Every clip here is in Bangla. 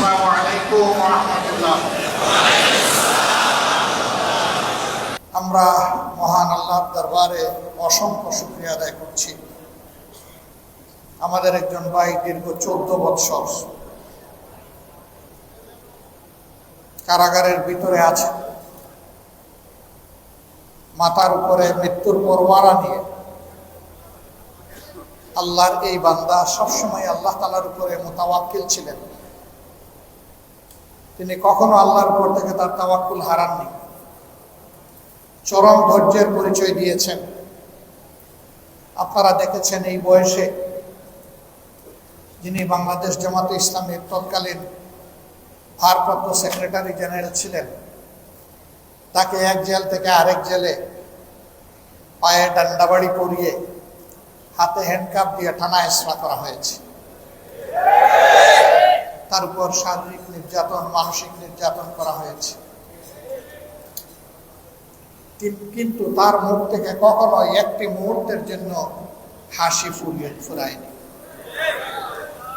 আসসালামু আলাইকুম রাহমাতুল্লাহ। আমরা মহান আল্লাহর দরবারে অসংখ্য শুক্রিয়া আদায় করছি। আমাদের একজন ভাই দীর্ঘ চোদ্দ বৎসর কারাগারের ভিতরে আছে। মাথার উপরে মৃত্যুর পরওয়ারা নিয়ে আল্লাহর এই বান্দা সবসময় আল্লাহ তালার উপরে মোতাবাক্কিল ছিলেন। তিনি কখনো আল্লাহর উপর থেকে তার তাওয়াক্কুল হারাননি। চরম ধৈর্যের পরিচয় দিয়েছেন। আপনারা দেখেছেন এই বয়সে যিনি বাংলাদেশ জামাতে ইসলামের তৎকালীন ভারপ্রাপ্ত সেক্রেটারি জেনারেল ছিলেন, তাকে এক জেল থেকে আরেক জেলে পায়ে ডান্ডাবাড়ি পরিয়ে হাতে হ্যান্ডকাপ দিয়ে টানা এসরা করা হয়েছে। তার উপর শারীরিক নির্যাতন, মানসিক নির্যাতন করা হয়েছে। কিন্তু তার মুখ থেকে কখনো একটি মুহূর্তের জন্য হাসি ফুরিয়ে, ফুরায়নি।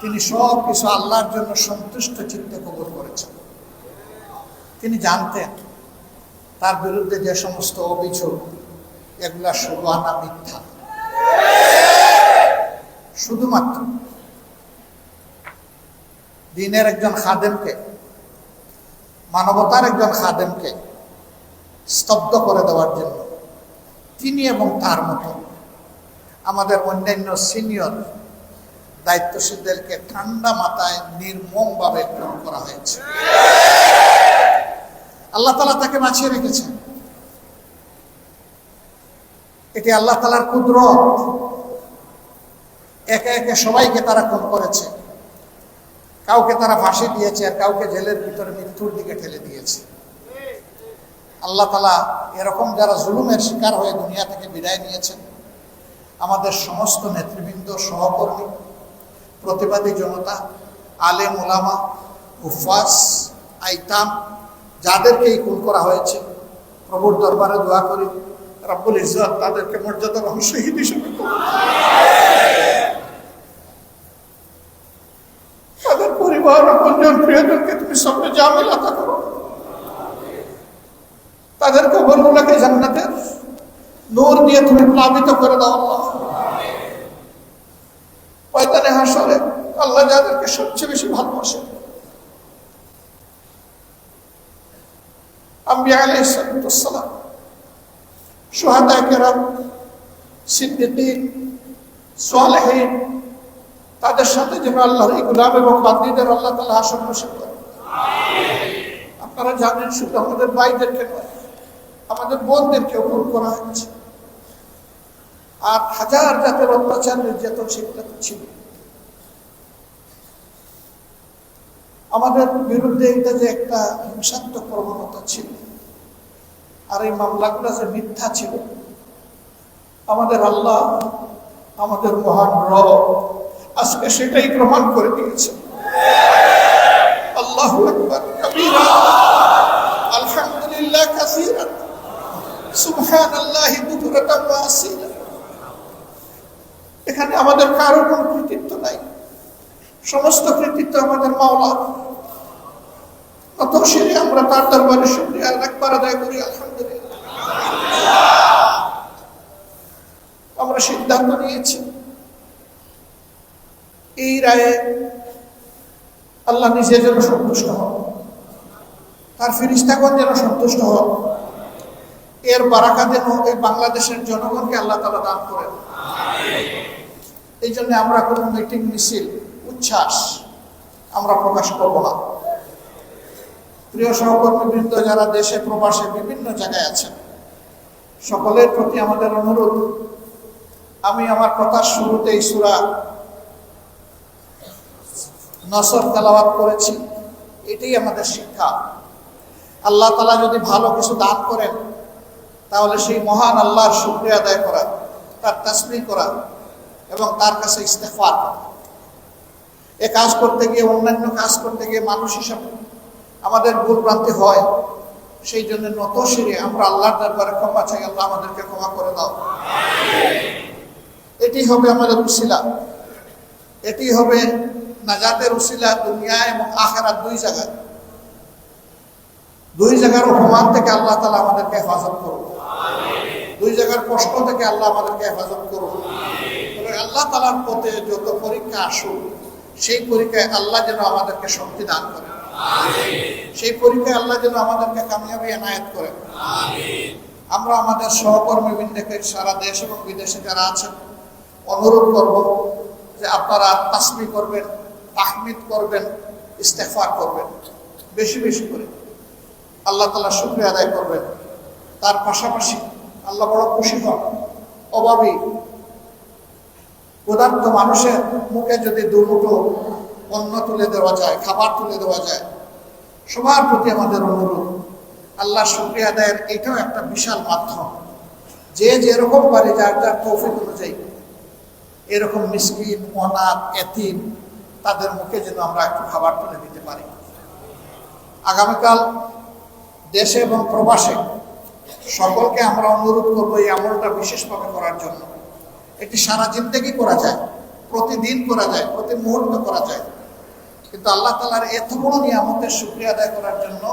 তিনি সব কিছু আল্লাহর জন্য সন্তুষ্ট চিত্তে কবুল করেছেন। তিনি জানতেন, তার বিরুদ্ধে যে সমস্ত অভিযোগ, এগুলা শুধু আনা মিথ্যা। শুধুমাত্র দিনের একজন খাদেমকে, মানবতার একজন খাদেমকে স্তব্ধ করে দেওয়ার জন্য তিনি এবং তার মতো আমাদের অন্যান্য সিনিয়র দায়িত্বশীলদেরকে ঠান্ডা মাথায় নির্মমভাবে গ্রহণ করা হয়েছে। আল্লাহ তালা তাকে বাঁচিয়ে রেখেছেন। এটি আল্লাহ তালার কুদরত। একে একে সবাইকে তারা খুন করেছে। কাউকে তারা ফাঁসি দিয়েছে আর কাউকে জেলের ভিতরে মৃত্যুর দিকে ঠেলে দিয়েছে। আল্লাহ তালা এরকম যারা জুলুমের শিকার হয়ে দুনিয়া থেকে বিদায় নিয়েছেন, আমাদের সমস্ত নেতৃবৃন্দ, সহকর্মী, প্রতিবাদী জনতা আলে মোলামা উফাস আইতাম যাদেরকে এই করা হয়েছে, প্রভুর দরবারে দোয়া করি, রব্বুল ইজত তাদেরকে মর্যাদা শহীদ হিসেবে পরিবার আপনজন প্রিয়জনকে তুমি সঙ্গে জামিলাতা করো তাদের কবরগুলোকে জান্নাতের নূর দিয়ে তুমি প্লাবিত করে দাও আল্লাহ। পয়তানে হাসরে আল্লাহ যাদেরকে সবচেয়ে বেশি ভালোবাসে। আম্বিয়া আলাইহিস সালাম সোহাদা কেরাম সিদ্দিকিন সালেহীন তাদের সাথে যেন আল্লাহর এই গুলাম এবং বান্দিদের আল্লাহ তালা আসন বসে করেন আপনারা জানেন শুধু আমাদের ভাইদেরকে আমাদের বোনদেরকে খুন করা হচ্ছে আর হাজার জাতের অত্যাচার, নির্যাতন সেগুলো তো ছিল। আমাদের বিরুদ্ধে এটা যে একটা হিংসাত্মক প্রবণতা ছিল। আর এই মামলাগুলো যে মিথ্যা ছিল, আমাদের আল্লাহ, আমাদের মহান রব আজকে সেটাই প্রমাণ করে দিয়েছে। আল্লাহ আলহামদুলিল্লাহ এখানে আমাদের কারও কোনো কৃতিত্ব নাই। সমস্ত কৃতিত্ব আমাদের মাওলা। কত সেরে আমরা তার দরবারে শুকরিয়া একবার আদায় করি, আলহামদুলিল্লাহ। আমরা সিদ্ধান্ত নিয়েছি এই রায়ে আল্লাহ নিজে যেন সন্তুষ্ট হন। তার ফিরিস্তাগণ যেন সন্তুষ্ট হন। এর বারাকা যেন এই বাংলাদেশের জনগণকে আল্লাহ তালা দান করেন। এই জন্য আমরা কোনো মিটিং মিছিল, উচ্ছ্বাস আমরা প্রকাশ করব না। প্রিয় সহকর্মীবৃন্দ, যারা দেশে প্রবাসে বিভিন্ন জায়গায় আছেন, সকলের প্রতি আমাদের অনুরোধ, আমি আমার কথার শুরুতেই সুরা নসর তেলাওয়াত করেছি, এটাই আমাদের শিক্ষা। আল্লাহ তালা যদি ভালো কিছু দান করেন, তাহলে সেই মহান আল্লাহর শুক্রিয়া আদায় করা, তার তাসমি করা এবং তার কাছে ইস্তেফার করা। এ কাজ করতে গিয়ে, অন্যান্য কাজ করতে গিয়ে মানুষ হিসাবে আমাদের ভুল ভ্রান্তি হয়, সেই জন্য নত সিরে আমরা আল্লাহর দরবারে ক্ষমা চাই, আল্লাহ আমাদেরকে ক্ষমা করে দাও। এটি হবে আমাদের উশিলা এটি হবে নাজাতের উসিলা দুনিয়া এবং আখেরা দুই জায়গায়। দুই জায়গার অপমান থেকে আল্লাহ তালা আমাদেরকে হেফাজত করুন। দুই জায়গার কষ্ট থেকে আল্লাহ আমাদেরকে হেফাজত করুন। আল্লাহ তালার পথে যত পরীক্ষা আসুক, সেই পরীক্ষায় আল্লাহ যেন আমাদেরকে শক্তি দান করে সেই পরীক্ষায় আল্লাহ যেন আমাদেরকে কামিয়াবি এনায়েত করে আমরা আমাদের সহকর্মী বৃন্দকে সারা দেশ এবং বিদেশে যারা আছেন, অনুরোধ করব যে আপনারা তাসমি করবেন। তাহমিদ করবেন ইস্তেফার করবেন, বেশি বেশি করে। আল্লাহ তালা শুক্রিয়া আদায় করবেন। তার পাশাপাশি আল্লাহ বড় খুশি হন। অভাবী ক্ষুধার্ত মানুষের মুখে যদি দুমুটো অন্ন তুলে দেওয়া যায়, খাবার তুলে দেওয়া যায়, সবার প্রতি আমাদের অনুরোধ, আল্লাহ শুক্রিয়া আদায়ের এটাও একটা বিশাল মাধ্যম। যে যেরকম পারে যার যার তৌফিক অনুযায়ী। এরকম মিসকিন, অনাথ, এতিম তাদের মুখে যেন আমরা একটু খাবার তুলে দিতে পারি। আগামীকাল দেশে এবং প্রবাসে সকলকে আমরা অনুরোধ করব এই আমলটা বিশেষভাবে করার জন্য। এটি সারা জিন্দগি করা যায়, প্রতিদিন করা যায়, প্রতি মুহূর্ত করা যায়। কিন্তু আল্লাহ তালার এত বড় নিয়ামতের সুক্রিয়া আদায় করার জন্য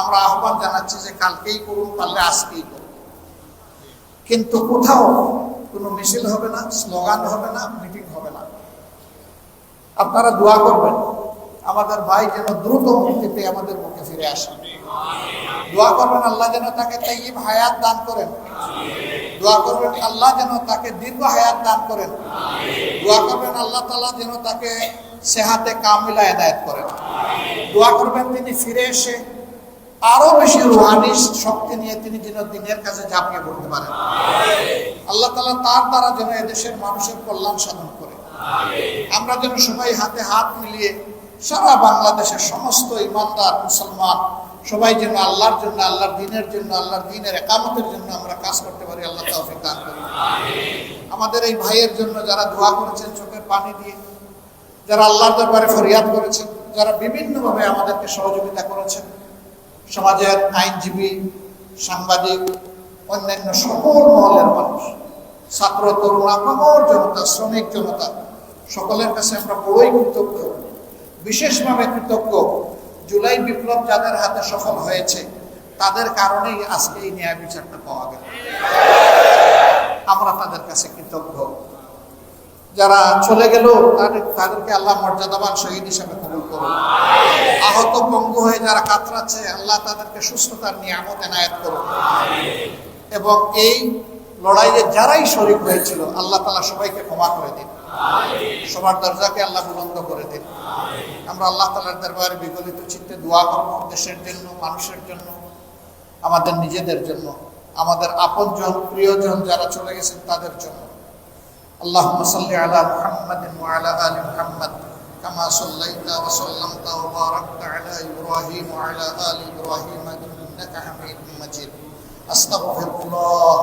আমরা আহ্বান জানাচ্ছি যে কালকেই করুন, পারলে আজকেই করুন। কিন্তু কোথাও কোনো মিছিল হবে না, স্লোগান হবে না, মিটিং হবে না। আপনারা দোয়া করবেন, আমাদের ভাই যেন দ্রুত মুক্তিতে আমাদের মুখে ফিরে আসেন দোয়া করবেন আল্লাহ যেন তাকে তাইব হায়াত দান করেন। দোয়া করবেন আল্লাহ যেন তাকে দীর্ঘ হায়াত দান করেন। দোয়া করবেন আল্লাহ তালা যেন তাকে সেহাতে কামিলা এদায়ত করেন। দোয়া করবেন তিনি ফিরে এসে আরও বেশি রুহানি শক্তি নিয়ে তিনি যেন দিনের কাছে ঝাঁপিয়ে পড়তে পারেন। আল্লাহ তালা তার দ্বারা যেন এদেশের মানুষের কল্যাণ সাধন আমরা যেন সবাই হাতে হাত মিলিয়ে সারা বাংলাদেশের সমস্ত ইমানদার মুসলমান সবাই যেন আল্লাহর জন্য, আল্লাহর দিনের জন্য, আল্লাহর দিনের একামতের জন্য আমরা কাজ করতে পারি, আল্লাহ তৌফিক দান করি আমাদের এই ভাইয়ের জন্য যারা দোয়া করেছেন চোখের পানি দিয়ে, যারা আল্লাহর দরবারে ফরিয়াদ করেছেন, যারা বিভিন্নভাবে আমাদেরকে সহযোগিতা করেছেন, সমাজের আইনজীবী, সাংবাদিক, অন্যান্য সকল মহলের মানুষ, ছাত্র, তরুণ, আপামর জনতা, শ্রমিক জনতা সকলের কাছে আমরা বড়ই কৃতজ্ঞ। বিশেষভাবে কৃতজ্ঞ, জুলাই বিপ্লব যাদের হাতে সফল হয়েছে, তাদের কারণেই আজকে এই ন্যায় বিচারটা পাওয়া গেল। আমরা তাদের কাছে কৃতজ্ঞ। যারা চলে গেল তাদেরকে আল্লাহ মর্যাদাবান শহীদ হিসাবে কবুল করুন। আহত পঙ্গু হয়ে যারা কাতরাচ্ছে, আল্লাহ তাদেরকে সুস্থতার নিয়ামত এনায়ত করুন। এবং এই লড়াইয়ে যারাই শরিক হয়েছিল, আল্লাহ তালা সবাইকে ক্ষমা করে দিন। সবার দরজাকে আল্লাহ বুলন্দ করে দিন আমরা আল্লাহ তালার দরবারে বিগলিত চিত্তে দোয়া করব দেশের জন্য মানুষের জন্য আমাদের নিজেদের জন্য আমাদের আপনজন প্রিয়জন যারা চলে গেছেন তাদের জন্য اللهم صل على محمد وعلى ال محمد كما صليت وسلمت وباركت على ابراهيم وعلى ال ابراهيم انك حميد مجيد استغفر الله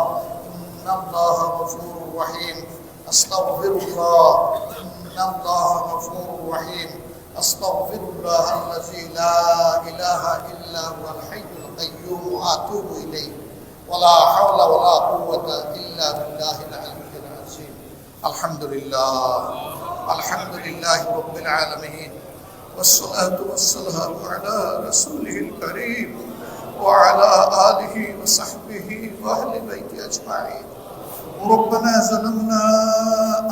ان الله غفور رحيم استغفر الله إن الله غفور رحيم. أستغفر الله الذي لا إله إلا هو الحي القيوم وأتوب إليه. ولا حول ولا قوة إلا بالله العلي العظيم. الحمد لله. الحمد لله رب العالمين. والصلاة والسلام على رسوله الكريم وعلى آله وصحبه وأهل بيته أجمعين. ربنا ظلمنا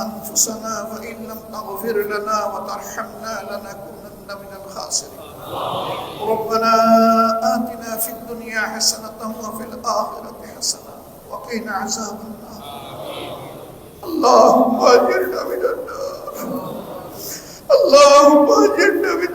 أنفسنا وإن لم تغفر لنا وترحمنا لنكونن من الخاسرين. ربنا آتنا في الدنيا حسنة وفي الآخرة حسنة وقنا عذاب النار. اللهم اجرنا من النار. اللهم اجرنا من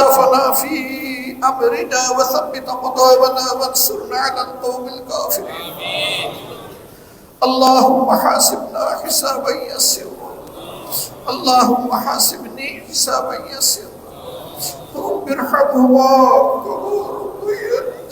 وإسرافنا في أمرنا وثبت قضاءنا وانصرنا على القوم الكافرين. اللهم حاسبنا حسابا يسيرا. اللهم حاسبني حسابا يسيرا. رب ارحمهما كما ربياني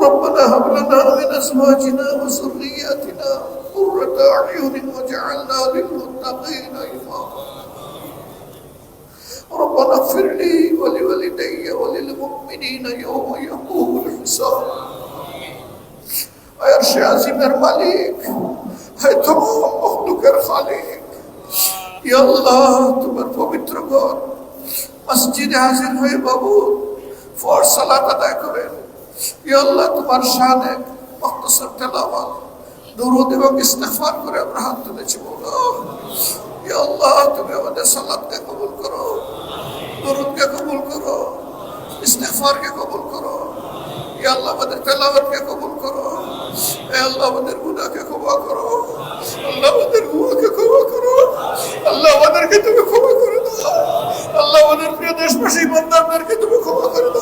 لنا من أزواجنا وذرياتنا قرة أعين واجعلنا للمتقين إماما ربنا اغفر لي ولوالدي وللمؤمنين يوم يقوم الحساب আয়ার আজিমের মালিক হায় তমাম মখলুকের খালিক ইয়া আল্লাহ তোমার পবিত্র ঘর মসজিদে হাজির হয়ে বাবু ফর সালাত আদায় করেন ইয়া তোমার তেলাওয়াত, দুরুদ এবং ইস্তেগফার করে আমরা হাত তুলেছি, বলো। আল্লাহ, তুমি আমাদের সালাতকে কবুল করো, দুরুদকে কবুল করো, ইস্তেগফারকে কবুল করো। আল্লাহ, আমাদের তেলাওয়াতকে কবুল করো। আল্লাহ, আমাদের গুনাহকে ক্ষমা করো। আল্লাহ, আমাদের ক্ষমা করো। আল্লাহ আমাদের প্রিয় দেশবাসী তুমি ক্ষমা করে দাও।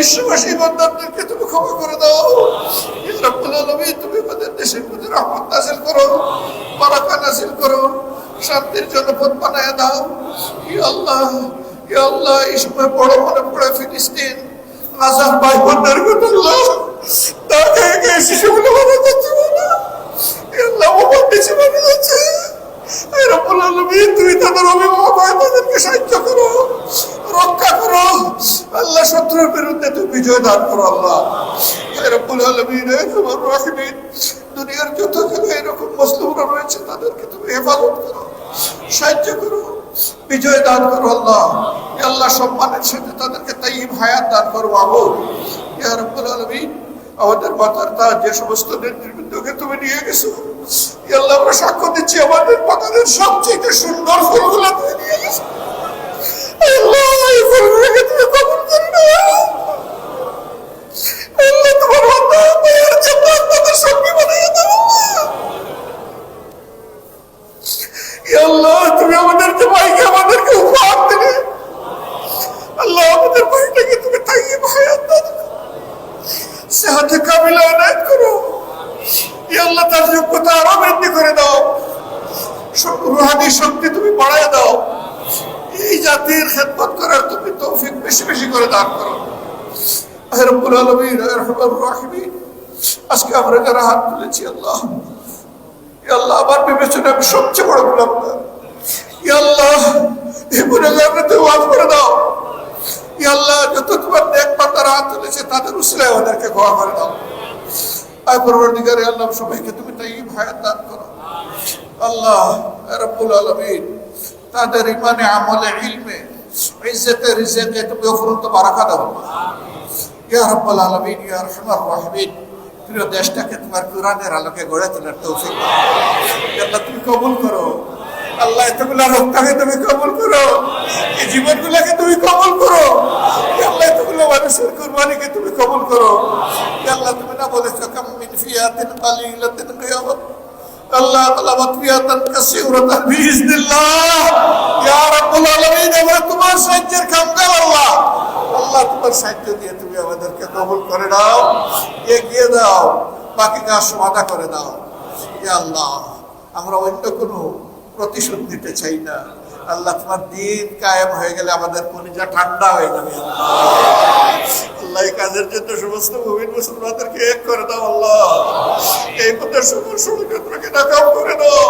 বিশ্ববাসী বন্ধারদেরকে তুমি ক্ষমা করে দাও। তুমি আমাদের দেশের প্রতি রহমত নাযিল করো, বারাকা নাযিল করো, শান্তির জন্য পথ বানায় দাও। ইয়া আল্লাহ ইয়া আল্লাহ, এই সময় বড় মনে পড়ে ফিলিস্তিন, হাজার ভাই বোনদের কথা তাকে শিশুগুলো মারা যাচ্ছে বেশি মারা যাচ্ছে এই তুমি তাদের অভিভাবক তাদেরকে সাহায্য করো রক্ষা করো আল্লাহ শত্রুর বিরুদ্ধে তুমি বিজয় দান করো আল্লাহ। দুনিয়ার যত জায়গায় এরকম মজলুমরা রয়েছে, তাদেরকে তুমি হেফাজত করো, সাহায্য করো, বিজয় দান করো আল্লাহ। আল্লাহ, সম্মানের সাথে তাদেরকে হায়াত দান করো আমাদের মাতার তার যে সমস্ত নেতৃবৃন্দকে তুমি নিয়ে গেছো আল্লাহ, আমরা সাক্ষ্য দিচ্ছি, আমাদের বাগানের সবচেয়ে সুন্দর ফুলগুলো তুমি নিয়ে গেছো। আল্লাহ, তুমি আমাদেরকে ভাইকে আমাদেরকে উপহার দিলে আল্লাহ, আমাদের ভাইটাকে তুমি তাইব হায়াত দাও। সেহাতে কামিলা এনায়ত করো। আল্লাহ, তার যোগ্যতা আরও বৃদ্ধি করে দাও। রুহানি শক্তি তুমি বাড়ায় দাও। এই জাতির খেদমত করার তুমি তৌফিক বেশি বেশি করে দান করো। রব্বুল আলামিন রহমান রাহিমিন। আজকে আমরা যারা হাত তুলেছি, আল্লাহ। আল্লাহ আমার বিবেচনা আমি সবচেয়ে বড় গুলামদার ইয়া আল্লাহ, এই গুণাগারকে তুমি মাফ করে দাও। আল্লাহ, যত তোমার নেক বান্দারা হাত তুলেছে তাদের উসিলায় ওদেরকে ক্ষমা করে দাও। আয় পরবর্তীকারে আল্লাহ সবাইকে তুমি তাই ভায়াত দান করো। আল্লাহ রব্বুল আলামিন, তাদের ইমানে আমলে, ইলমে রিজেকে তুমি অফুরন্ত বারাকা দাও। ইয়া রব্বুল আলামিন, ইয়া রহমান রাহিমিন। প্রিয় দেশটাকে তোমার কোরআনের আলোকে গড়ে তোলার তৌফিক আল্লাহ, তুমি কবুল করো। আল্লাহ, এতগুলা রক্তাকে তুমি কবুল করো। এই জীবনগুলোকে তুমি কবুল করো। আল্লাহ, এতগুলো মানুষের কুরবানিকে তুমি কবুল করো। আল্লাহ, তুমি না বলেছ কামিন ফিয়াতিন কালিলাতিন কিয়ামত। আল্লাহ আমরা তোমার আল্লাহ। আল্লাহ তোমার দিয়ে তুমি আমাদেরকে করে এগিয়ে দাও, বাকি কাজ করে দাও আল্লাহ, আমরা অন্য কোনো প্রতিশোধ নিতে চাই না। আল্লাহ তোমার দিন কায়েম হয়ে গেলে আমাদের কলিজা ঠান্ডা হয়ে যাবে। আল্লাহ এই কাজের জন্য সমস্ত মুমিন মুসলমানদেরকে এক করে দাও আল্লাহ এই পথের সকল ষড়যন্ত্রকে নাকাম করে দাও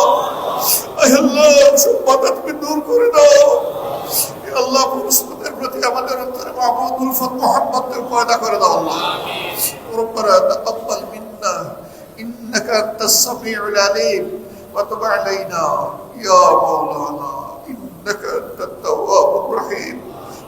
আয় আল্লাহ সব বাধা তুমি দূর করে দাও এ আল্লাহ মুসলমানদের প্রতি আমাদের অন্তরে মাহমুদ উলফত মোহাম্মদ তুমি পয়দা করে দাও আল্লাহ ربنا تقبل منا انك انت السميع العليم وتب علينا يا مولانا انك انت التواب الرحيم